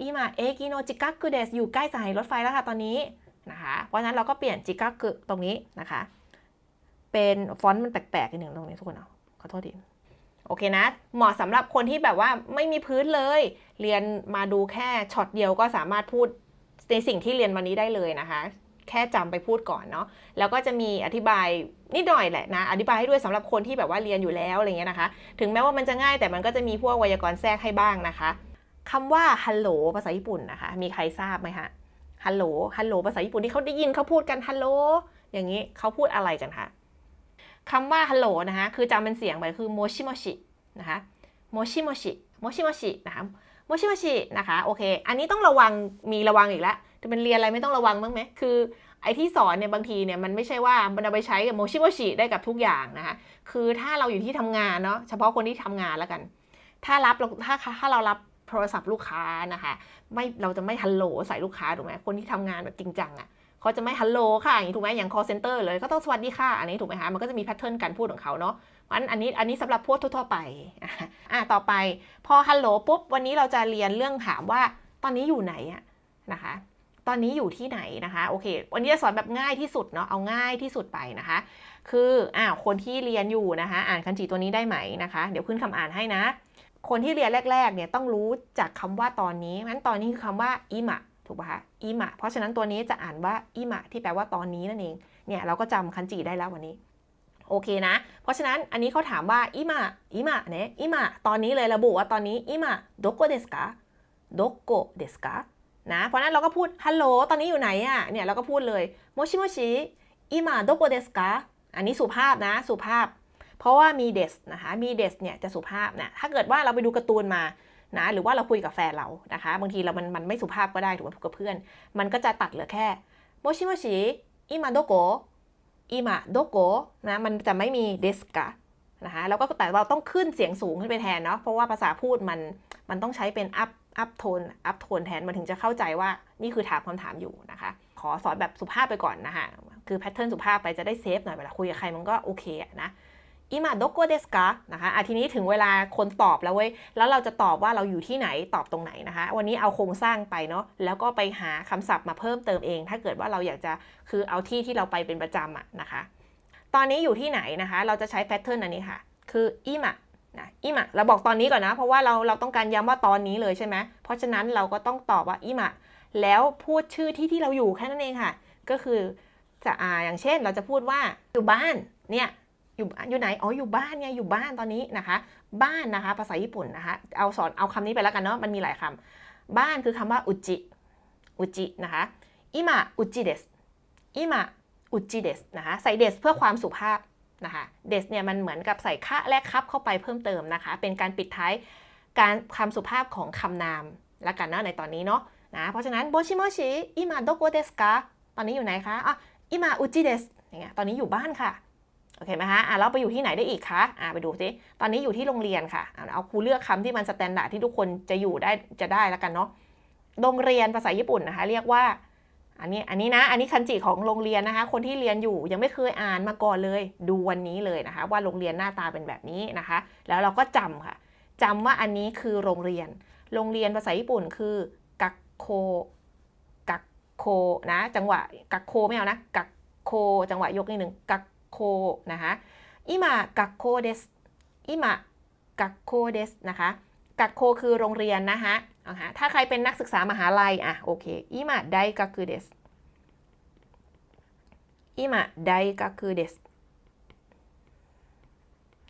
อิมาเอกิโนจิกากุเดสอยู่ใกล้สถานีรถไฟแล้วค่ะตอนนี้นะคะ เพราะฉะนั้นเราก็เปลี่ยนจิกากุตรงนี้นะคะ เป็นฟอนต์มันแปลกๆอีกหนึ่งตรงนี้ทุกคนเอาขอโทษทีโอเคนะ เหมาะสำหรับคนที่แบบว่าไม่มีพื้นเลย เรียนมาดูแค่ช็อตเดียวก็สามารถพูดในสิ่งที่เรียนวันนี้ได้เลยนะคะ แค่จำไปพูดก่อนเนาะแล้วก็จะมีอธิบายนิดหน่อยแหละนะ อธิบายให้ด้วยสำหรับคนที่แบบว่าเรียนอยู่แล้วอะไรเงี้ยนะคะ ถึงแม้ว่ามันจะง่ายแต่มันก็จะมีพวกไวยากรณ์แทรกให้บ้างนะคะ คำว่าฮัลโหลภาษาญี่ปุ่นนะคะ มีใครทราบไหมคะฮัลโหลฮัลโหลภาษาญี่ปุ่นที่เขาได้ยินเขาพูดกันฮัลโหลอย่างนี้เขาพูดอะไรกันคะคำว่าฮัลโหลนะคะคือจำเป็นเสียงไปคือโมชิโมชินะคะโมชิโมชิโมชิโมชินะคะโมชิโมชินะคะโอเค อันนี้ต้องระวังมีระวังอีกแล้วจะเป็นเรียนอะไรไม่ต้องระวังบ้างไหมคือไอที่สอนเนี่ยบางทีเนี่ยมันไม่ใช่ว่ามันเอาไปใช้กับโมชิโมชิได้กับทุกอย่างนะคะคือถ้าเราอยู่ที่ทำงานเนาะเฉพาะคนที่ทำงานแล้วกัน ถ้ารับถ้าถ้าเรารับ โทรศัพท์ลูกค้านะคะไม่เราจะไม่ฮัลโหลใส่ลูกค้าถูกไหมคนที่ทำงานแบบจริงจังอะ่ะเขาจะไม่ฮัลโหลค่ะอย่างนี้ถูกไหมอย่าง call center เลยก็ต้องสวัสดีค่ะอันนี้ถูกไหมคะมันก็จะมีแพทเทิร์นการพูดของเขาเนาะอันอันนี้อันนี้สำหรับพูดทั่วๆไปอะต่อไปพอฮัลโหลปุ๊บวันนี้เราจะเรียนเรื่องถามว่าตอนนี้อยู่ไหนอะนะคะ ตอนนี้อยู่ที่ไหนนะคะโอเค วันนี้จะสอนแบบง่ายที่สุดเนาะเอาง่ายที่สุดไปนะคะ คืออ่าคนที่เรียนอยู่นะคะ อ่านคันจิตัวนี้ได้ไหมนะคะ เดี๋ยวขึ้นคำอ่านให้นะ คนที่เรียนแรกๆเนี่ยต้องรู้จากคำว่าตอนนี้เพราะฉะนั้นตอนนี้คือคำว่าอิมะถูกป่ะคะอิมะเพราะฉะนั้นตัวนี้จะอ่านว่าอิมะที่แปลว่าตอนนี้นั่นเองเนี่ยเราก็จำคันจิได้แล้ววันนี้โอเคนะ เพราะฉะนั้นอันนี้เขาถามว่าอิมะอิมะเนี่ยอิมะตอนนี้เลยระบุว่าตอนนี้อิมะโดโกเดสกะโดโกเดสกะนะ เพราะนั้นเราก็พูดฮัลโหลตอนนี้อยู่ไหนอะ่ะเนี่ยเราก็พูดเลยโมชิโมชิอิมะโดโกเดสกะอันนี้สุภาพนะ สุภาพ เพราะว่ามีเดสนะคะมีเดสเนี่ยจะสุภาพนะถ้าเกิดว่าเราไปดูการ์ตูนมานะหรือว่าเราคุยกับแฟนเรานะคะ บางทีเรามันมันไม่สุภาพก็ได้ถูกไหมกับเพื่อน มันก็จะตัดเหลือแค่โมชิโมชิอิมะโดโกอิมะโดโกนะมันจะไม่มีเดสกะนะคะแล้วก็แต่เราต้องขึ้นเสียงสูงขึ้นไปแทนเนาะเพราะว่าภาษาพูดมันมันต้องใช้เป็นอัพอัพโทนอัพโทนแทนมันถึงจะเข้าใจว่านี่คือถามคำถามอยู่นะคะ ขอสอนแบบสุภาพไปก่อนนะคะคือแพทเทิร์นสุภาพไปจะได้เซฟหน่อยเวลาคุยกับใครมันก็โอเคนะ อิมาโดโกเดสกะนะคะอะทีนี้ถึงเวลาคนตอบแล้วเว้ย แล้วเราจะตอบว่าเราอยู่ที่ไหนตอบตรงไหนนะคะ วันนี้เอาโครงสร้างไปเนาะ แล้วก็ไปหาคำศัพท์มาเพิ่มเติมเอง ถ้าเกิดว่าเราอยากจะคือเอาที่ที่เราไปเป็นประจำอะนะคะ ตอนนี้อยู่ที่ไหนนะคะ เราจะใช้แพทเทิร์นอันนี้ค่ะ คืออิมะนะอิมะเราบอกตอนนี้ก่อนนะ เพราะว่าเราเราต้องการย้ำว่าตอนนี้เลยใช่ไหมเพราะฉะนั้นเราก็ต้องตอบว่าอิมะแล้วพูดชื่อที่ที่เราอยู่แค่นั้นเองค่ะ ก็คือจะอ่าอย่างเช่นเราจะพูดว่าอยู่บ้านเนี่ย อยู่อยู่ไหนอ๋ออยู่บ้านไงอยู่บ้านตอนนี้นะคะ บ้านนะคะ ภาษาญี่ปุ่นนะคะ เอาสอนเอาคำนี้ไปแล้วกันเนาะมันมีหลายคำบ้านคือคำว่าอุจิอุจินะคะอิมะอุจิเดสอิมะอุจิเดสนะคะใส่เดสเพื่อความสุภาพนะคะเดสเนี่ยมันเหมือนกับใส่คะและครับเข้าไปเพิ่มเติมนะคะ เป็นการปิดท้ายการความสุภาพของคำนามละกันนะในตอนนี้เนาะนะเพราะฉะนั้นโบชิโมชิอิมาโดโกเดสกะตอนนี้อยู่ไหนคะอะอิมาอุจิเดสอย่างเงี้ยตอนนี้อยู่บ้านค่ะ โอเคไหมคะอะเราไปอยู่ที่ไหนได้อีกคะอะไปดูสิตอนนี้อยู่ที่โรงเรียนค่ะอะเอาครูเลือกคำที่มันสแตนดาร์ดที่ทุกคนจะอยู่ได้จะได้แล้วกันเนาะโรงเรียนภาษาญี่ปุ่นนะคะ เรียกว่า อันนี้อันนี้นะ อันนี้คันจิของโรงเรียนนะคะ คนที่เรียนอยู่ยังไม่เคยอ่านมาก่อนเลย ดูวันนี้เลยนะคะ ว่าโรงเรียนหน้าตาเป็นแบบนี้นะคะ แล้วเราก็จำค่ะจำว่าอันนี้คือโรงเรียน โรงเรียนภาษาญี่ปุ่นคือกักโคกักโคนะ จังหวะกักโคไม่เอานะกักโค จังหวะยกนิดหนึ่งกัก โคนะคะอิมากักโคเดสอิมากักโคเดสนะคะ กักโคคือโรงเรียนนะคะเอาฮะถ้าใครเป็นนักศึกษามหาลัยอะโอเคอิมาไดกักคือเดสอิมาไดกักคือเดส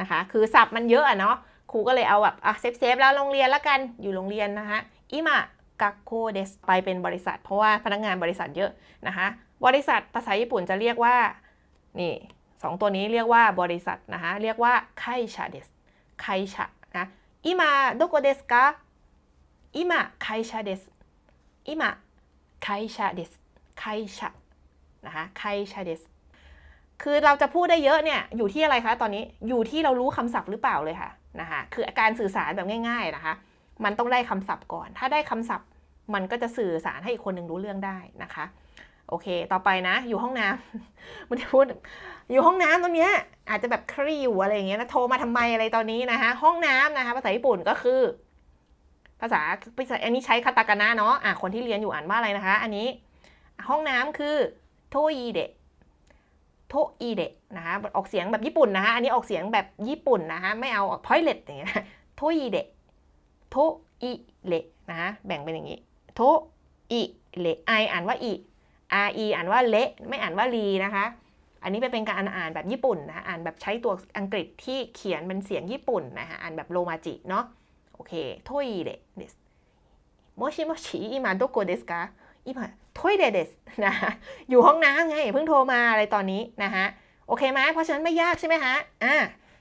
นะคะคือศัพท์มันเยอะอะเนาะครูก็เลยเอาแบบอะเซฟเซฟแล้วโรงเรียนละกันอยู่โรงเรียนนะคะอิมากักโคเดสไปเป็นบริษัท เพราะว่าพนักงานบริษัทเยอะนะคะ บริษัทภาษาญี่ปุ่นจะเรียกว่านี่ สองตัวนี้เรียกว่าบริษัทนะคะเรียกว่าไคชาเดสไคชานะอิมาโดโกเดสกะอิมาไคชาเดสอิมาไคชาเดสไคชานะคะไคชาเดสคือเราจะพูดได้เยอะเนี่ยอยู่ที่อะไรคะตอนนี้อยู่ที่เรารู้คำศัพท์หรือเปล่าเลยค่ะนะคะคือการสื่อสารแบบง่าย ๆนะคะ มันต้องได้คำศัพท์ก่อน ถ้าได้คำศัพท์มันก็จะสื่อสารให้อีกคนหนึ่งรู้เรื่องได้นะคะ โอเค ต่อไปนะ อยู่ห้องน้ำมันจะพูด อยู่ห้องน้ำตรงเนี้ยอาจจะแบบครีอยู่อะไรอย่างเงี้ยนะโทรมาทำไมอะไรตอนนี้นะคะ ห้องน้ำนะคะ ภาษาญี่ปุ่นก็คือ ภาษาภาษาอันนี้ใช้คาตากานะเนาะอะคนที่เรียนอยู่อ่านว่าอะไรนะคะ อันนี้ ห้องน้ำคือโทอีเดะโทอีเดะนะคะ ออกเสียงแบบญี่ปุ่นนะคะ อันนี้ออกเสียงแบบญี่ปุ่นนะคะ ไม่เอาออกพอยเลตอย่างเงี้ยโทอีเดะโทอีเลนะคะแบ่งเป็นอย่างนี้โทอีเลไออ่านว่าอี R E อ่านว่าเละไม่อ่านว่าลีนะคะ อันนี้เป็นการอ่านแบบญี่ปุ่นนะอ่านแบบใช้ตัวอังกฤษที่เขียนเป็นเสียงญี่ปุ่นนะคะอ่านแบบโรมาจิเนาะโอเคโทอิเดะเดสโมชิโมชิอิมาโดโกเดสกาอิมาโทอิเดเดสนะคะอยู่ห้องน้ำไงเพิ่งโทรมาอะไรตอนนี้นะคะโอเคไหมเพราะฉะนั้นไม่ยากใช่ไหมคะอ่า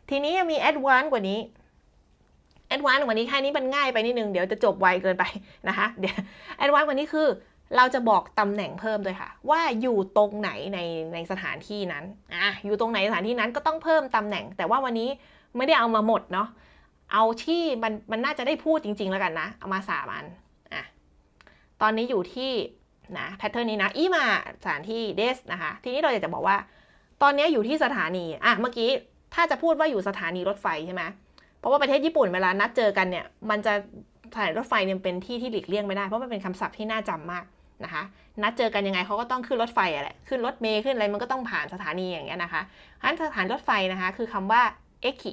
ทีนี้ยังมีแอดวานกว่านี้แอดวานกว่านี้แค่นี้มันง่ายไปนิดนึง เดี๋ยวจะจบไวเกินไปนะคะเดี๋ยวแอดวานกว่านี้คือ เราจะบอกตำแหน่งเพิ่มด้วยค่ะ ว่าอยู่ตรงไหนในในสถานที่นั้นอะอยู่ตรงไหนสถานที่นั้นก็ต้องเพิ่มตำแหน่ง แต่ว่าวันนี้ไม่ได้เอามาหมดเนาะเอาที่มันมันน่าจะได้พูดจริง ๆ แล้วกันนะ เอามาสามอันอะตอนนี้อยู่ที่นะแพทเทิร์นนี้นะอีมาสถานที่เดสนะคะ ทีนี้เราอยากจะบอกว่า ตอนนี้อยู่ที่สถานีอะเมื่อกี้ถ้าจะพูดว่าอยู่สถานีรถไฟใช่ไหมเพราะว่าประเทศญี่ปุ่นเวลานัดเจอกันเนี่ย มันจะสถานีรถไฟเนี่ยเป็นที่ที่หลีกเลี่ยงไม่ได้เพราะมันเป็นคำศัพท์ที่น่าจำมาก นะคะ นัดเจอกันยังไงเขาก็ต้องขึ้นรถไฟอะแหละขึ้นรถเมล์ขึ้นอะไรมันก็ต้องผ่านสถานีอย่างเงี้ยนะคะฉะนั้นสถานรถไฟนะคะคือคำว่าเอคิ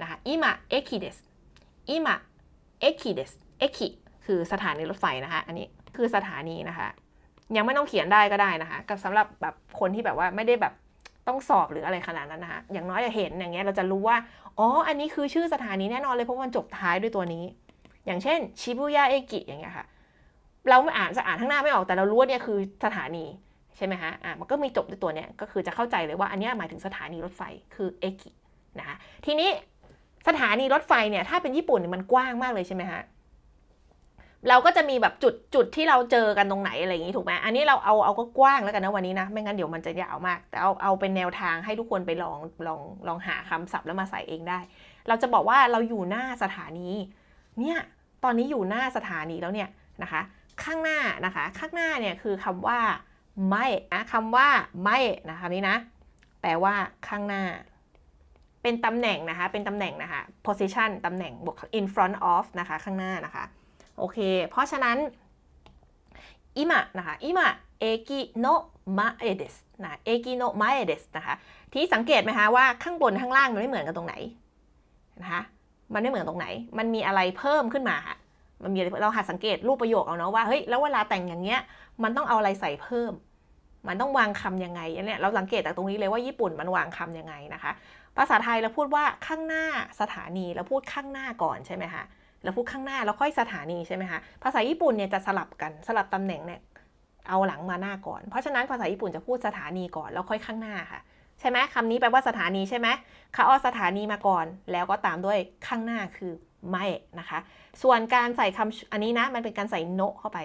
นะคะอิมาเอคิเดสอิมาเอคิเดสเอคิคือสถานีรถไฟนะคะ อันนี้คือสถานีนะคะ ยังไม่ต้องเขียนได้ก็ได้นะคะ กับสำหรับแบบคนที่แบบว่าไม่ได้แบบต้องสอบหรืออะไรขนาดนั้นนะคะ อย่างน้อยจะเห็นอย่างเงี้ยเราจะรู้ว่า อ๋อ อันนี้คือชื่อสถานีแน่นอนเลยเพราะมันจบท้ายด้วยตัวนี้ อย่างเช่นชิบุย่าเอกิอย่างเงี้ยค่ะ เราไม่อ่านจะอ่านข้างหน้าไม่ออกแต่เรารู้ว่าเนี่ยคือสถานีใช่ไหมฮะอะมันก็มีจบด้วยตัวเนี้ยก็คือจะเข้าใจเลยว่าอันนี้หมายถึงสถานีรถไฟคือเอกินะคะทีนี้สถานีรถไฟเนี่ยถ้าเป็นญี่ปุ่นเนี่ยมันกว้างมากเลยใช่ไหมฮะเราก็จะมีแบบจุดจุดที่เราเจอกันตรงไหนอะไรอย่างนี้ถูกไหมอันนี้เราเอาเอาก็กว้างแล้วกันนะวันนี้นะไม่งั้นเดี๋ยวมันจะยาวมาก แต่เอาเอาเป็นแนวทางให้ทุกคนไปลองลองลองหาคำศัพท์แล้วมาใส่เองได้ เราจะบอกว่าเราอยู่หน้าสถานี เนี่ยตอนนี้อยู่หน้าสถานีแล้วเนี่ยนะคะ ข้างหน้านะคะ ข้างหน้าเนี่ยคือคำว่าไม่นะคำว่าไม่นะคะนี้นะ แปลว่าข้างหน้า เป็นตำแหน่งนะคะ เป็นตำแหน่งนะคะ position ตำแหน่งบวก in front of นะคะ ข้างหน้านะคะ โอเค เพราะฉะนั้นอิมะนะคะอิมะเอกิโนมาเอเดสนะเอกิโนมาเอเดสนะคะที่สังเกตไหมคะว่าข้างบนข้างล่างมันไม่เหมือนกันตรงไหนนะคะมันไม่เหมือนตรงไหน มันมีอะไรเพิ่มขึ้นมา มันมีเราหัดสังเกตรูปประโยคเอาเนาะว่าเฮ้ยแล้วเวลาแต่งอย่างเงี้ยมันต้องเอาอะไรใส่เพิ่ม มันต้องวางคำยังไงเนี้ยเราสังเกตจากตรงนี้เลยว่าญี่ปุ่นมันวางคำยังไงนะคะ ภาษาไทยเราพูดว่าข้างหน้าสถานีเราพูดข้างหน้าก่อนใช่ไหมคะเราพูดข้างหน้าแล้วค่อยสถานีใช่ไหมคะภาษาญี่ปุ่นเนี่ยจะสลับกันสลับตำแหน่งเนี่ยเอาหลังมาหน้าก่อน เพราะฉะนั้นภาษาญี่ปุ่นจะพูดสถานีก่อนแล้วค่อยข้างหน้าค่ะ ใช่ไหมคำนี้แปลว่าสถานีใช่ไหมเขาเอสถานีมาก่อน แล้วก็ตามด้วยข้างหน้าคือไม่นะคะ ส่วนการใส่คำอันนี้นะ มันเป็นการใส่โนเข้าไป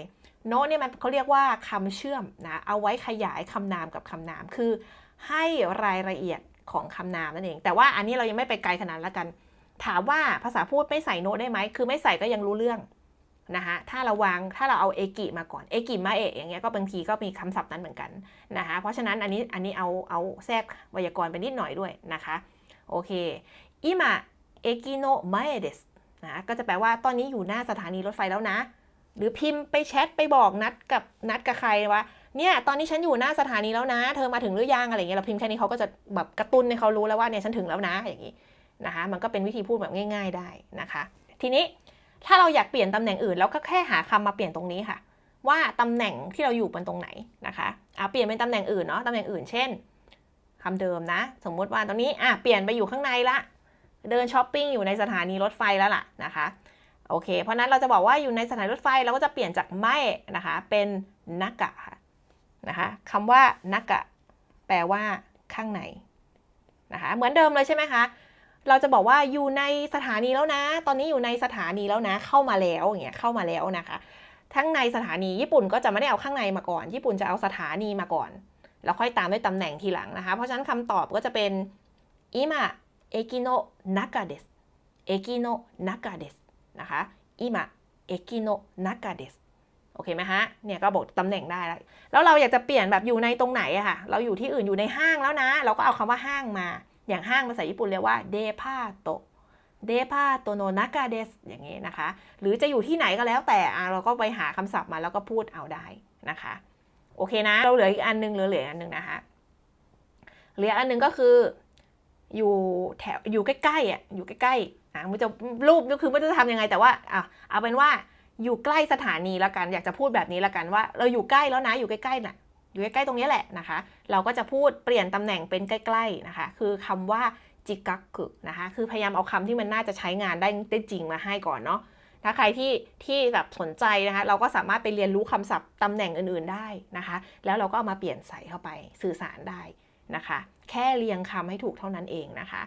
โนเนี่ยมันเขาเรียกว่าคำเชื่อมนะ เอาไว้ขยายคำนามกับคำนาม คือ ให้รายละเอียดของคำนามนั่นเอง แต่ว่าอันนี้เรายังไม่ไปไกลขนาดละกัน ถามว่าภาษาพูดไม่ใส่โนได้ไหม คือไม่ใส่ก็ยังรู้เรื่อง นะคะถ้าเราวางถ้าเราเอาเอกิมาก่อนเอกิมาเอะอย่างเงี้ยก็บางทีก็มีคำศัพท์นั้นเหมือนกันนะคะเพราะฉะนั้นอันนี้อันนี้เอาเอาแทรกไวยากรณ์ไปนิดหน่อยด้วยนะคะโอเคอิมาเอกิโนมาเอเดสนะก็จะแปลว่าตอนนี้อยู่หน้าสถานีรถไฟแล้วนะ หรือพิมพ์ไปแชทไปบอกนัดกับนัดกับใครว่าเนี่ยตอนนี้ฉันอยู่หน้าสถานีแล้วนะ เธอมาถึงหรือยังอะไรเงี้ยเราพิมพ์แค่นี้เขาก็จะแบบกระตุ้นให้เขารู้แล้วว่าเนี่ยฉันถึงแล้วนะอย่างนี้นะคะมันก็เป็นวิธีพูดแบบง่าย ๆได้นะคะ ทีนี้ ถ้าเราอยากเปลี่ยนตำแหน่งอื่นเราก็แค่หาคำมาเปลี่ยนตรงนี้ค่ะ ว่าตำแหน่งที่เราอยู่เป็นตรงไหนนะคะอะเปลี่ยนเป็นตำแหน่งอื่นเนาะตำแหน่งอื่นเช่นคำเดิมนะ สมมุติว่าตรงนี้อะเปลี่ยนไปอยู่ข้างในละ เดินช้อปปิ้งอยู่ในสถานีรถไฟแล้วล่ะนะคะโอเค เพราะนั้นเราจะบอกว่าอยู่ในสถานีรถไฟเราก็จะเปลี่ยนจากไม่นะคะเป็นนากะค่ะนะคะคำว่านากะแปลว่าข้างในนะคะเหมือนเดิมเลยใช่ไหมคะ เราจะบอกว่าอยู่ในสถานีแล้วนะ ตอนนี้อยู่ในสถานีแล้วนะ เข้ามาแล้วอย่างเงี้ยเข้ามาแล้วนะคะ ทั้งในสถานีญี่ปุ่นก็จะไม่ได้เอาข้างในมาก่อน ญี่ปุ่นจะเอาสถานีมาก่อนแล้วค่อยตามด้วยตำแหน่งทีหลังนะคะ เพราะฉะนั้นคำตอบก็จะเป็นอิมะเอกิโนะนากะเดสเอกิโนะนากะเดสนะคะอิมะเอกิโนะนากะเดสโอเคไหมฮะ เนี่ยก็บอกตำแหน่งได้แล้วแล้วเราอยากจะเปลี่ยนแบบอยู่ในตรงไหนอะค่ะ เราอยู่ที่อื่นอยู่ในห้างแล้วนะ เราก็เอาคำว่าห้างมา อย่างห้างภาษาญี่ปุ่นเรียกว่าเดพาโตเดพาโตโนนากาเดสอย่างนี้นะคะ หรือจะอยู่ที่ไหนก็แล้วแต่เราก็ไปหาคำศัพท์มาแล้วก็พูดเอาได้นะคะ โอเคนะ เราเหลืออีกอันหนึงเหลือเหลืออันหนึงนะคะ เหลืออันหนึงก็คืออยู่แถวอยู่ใกล้ๆอะอยู่ใกล้ๆอะมันจะรูปก็คือไม่รู้จะทำยังไงแต่ว่าอะเอาเป็นว่าอยู่ใกล้สถานีแล้วกันอยากจะพูดแบบนี้แล้วกันว่า เราอยู่ใกล้แล้วนะอยู่ใกล้ๆน่ะ อยู่ใกล้ๆตรงนี้แหละนะคะ เราก็จะพูดเปลี่ยนตำแหน่งเป็นใกล้ๆนะคะ คือคำว่าจิกักกุนะคะ คือพยายามเอาคำที่มันน่าจะใช้งานได้ได้จริงมาให้ก่อนเนาะ ถ้าใครที่ที่แบบสนใจนะคะ เราก็สามารถไปเรียนรู้คำศัพท์ตำแหน่งอื่นๆได้นะคะ แล้วเราก็เอามาเปลี่ยนใส่เข้าไปสื่อสารได้นะคะ แค่เรียงคำให้ถูกเท่านั้นเองนะคะ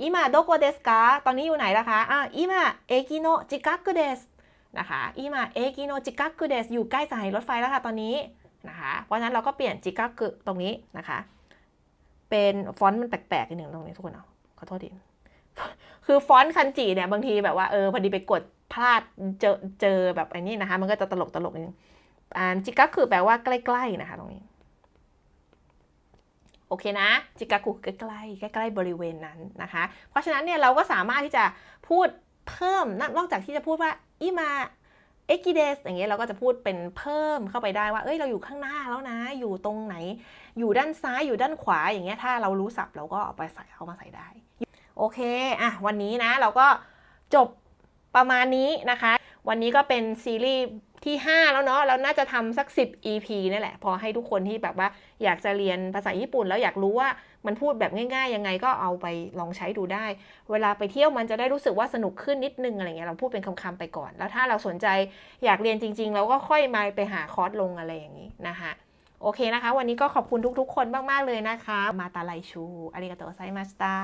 อิมาโดโกเดสกาตอนนี้อยู่ไหนล่ะคะอะอิมาเอกิโนจิกักกุเดสนะคะอิมาเอกิโนจิกักกุเดสอยู่ใกล้สถานีรถไฟแล้วค่ะตอนนี้ นะคะ เพราะฉะนั้นเราก็เปลี่ยนจิกากุตรงนี้นะคะ เป็นฟอนต์มันแปลกๆนิดหนึ่งตรงนี้ทุกคนเนาะขอโทษทีคือฟอนต์คันจิเนี่ยบางทีแบบว่าเออพอดีไปกดพลาดเจอเจอแบบไอ้นี่นะคะ มันก็จะตลกตลกนิดนึงอ่าจิกากุแปลว่าใกล้ๆนะคะตรงนี้โอเคนะ จิกากุใกล้ ๆ ใกล้ ๆ บริเวณนั้นนะคะ เพราะฉะนั้นเนี่ยเราก็สามารถที่จะพูดเพิ่มนอกจากที่จะพูดว่าอีมา เอ็กิเดสอย่างเงี้ยเราก็จะพูดเป็นเพิ่มเข้าไปได้ว่า เอ้ยเราอยู่ข้างหน้าแล้วนะ อยู่ตรงไหน อยู่ด้านซ้ายอยู่ด้านขวาอย่างเงี้ยถ้าเรารู้ศัพท์เราก็เอาไปใส่เข้ามาใส่ได้ โอเคอะวันนี้นะเราก็จบประมาณนี้นะคะ วันนี้ก็เป็นซีรีส์ที่ 5 แล้วเนาะเราน่าจะทำสัก 10 EP นี่แหละ พอให้ทุกคนที่แบบว่าอยากจะเรียนภาษาญี่ปุ่น แล้วอยากรู้ว่ามันพูดแบบง่ายๆ ยังไงก็เอาไปลองใช้ดูได้ เวลาไปเที่ยวมันจะได้รู้สึกว่าสนุกขึ้นนิดนึงอะไรเงี้ยเราพูดเป็นคำๆไปก่อน แล้วถ้าเราสนใจอยากเรียนจริง ๆ เราก็ค่อยมาไปหาคอร์สลงอะไรอย่างนี้นะคะโอเคนะคะ วันนี้ก็ขอบคุณทุกๆ คนมาก ๆ เลยนะคะ มาตาไลชูอาริกาโตไซมาสตา